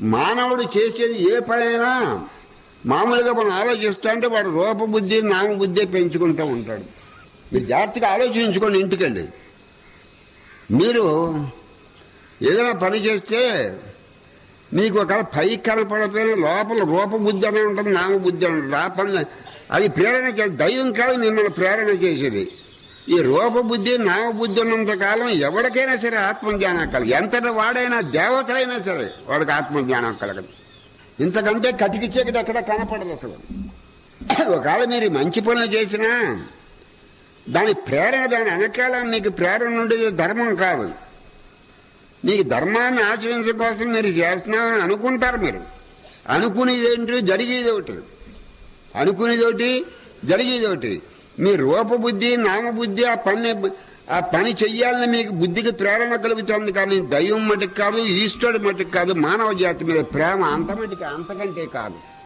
మానవుడు చేసేది ఏ పనైనా మామూలుగా మనం ఆలోచిస్తా అంటే వాడు రూపబుద్ధి నామబుద్ధి పెంచుకుంటూ ఉంటాడు. మీరు జాగ్రత్తగా ఆలోచించుకోండి ఇంటికండి మీరు ఏదైనా పని చేస్తే మీకు ఒక పై కనపడపోయిన లోపల రూపబుద్ధి అనే ఉంటుంది నామబుద్ధి అని ఉంటుంది. ఆ పని అది ప్రేరణ చేసి దైవం కాదు మిమ్మల్ని ప్రేరణ చేసేది. ఈ రూపబుద్ధి నామబుద్ధి ఉన్నంత కాలం ఎవరికైనా సరే ఆత్మజ్ఞానం కలగదు. ఎంతటి వాడైనా దేవతలైనా సరే వాడికి ఆత్మజ్ఞానం కలగదు. ఇంతకంటే కటికి చీకటి ఎక్కడ కనపడదు అసలు. ఒకవేళ మీరు మంచి పనులు చేసినా దాని ప్రేరణ దాని వెనకాల మీకు ప్రేరణ ఉండేది ధర్మం కాదు. మీకు ధర్మాన్ని ఆచరించడం కోసం మీరు చేస్తున్నామని అనుకుంటారు మీరు. అనుకునేది ఏంటి జరిగేది ఒకటి. అనుకునేది ఒకటి జరిగేది ఒకటి. మీ రూపబుద్ధి నామబుద్ధి ఆ పని ఆ పని చెయ్యాలని మీకు బుద్ధికి ప్రేరణ కలుగుతుంది కానీ దైవం మటుకు కాదు ఈశ్వరుడు మటుకు కాదు మానవ జాతి మీద ప్రేమ అంత మటుకు అంతకంటే కాదు.